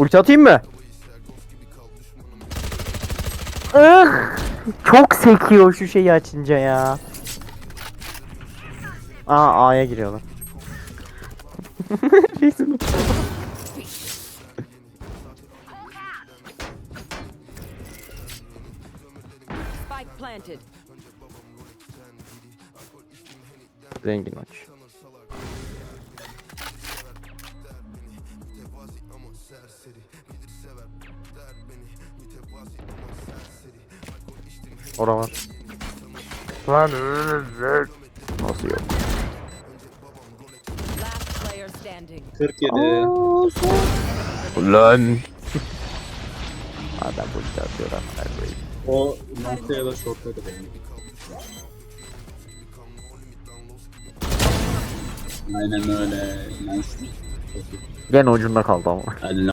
Ulti atayım mı? Ih, çok sekiyor şu şeyi açınca ya. Aa A'ya giriyorlar. Spike planted. Zengin aç. Ora var. Lan Nasıl yok? Last player standing. 47. Lan. Adam bu işte atıyor amına koyayım. O nokta ya da short'ta da benim. Aynen öyle. Nice. Gene ucunda kaldı ama. Hadi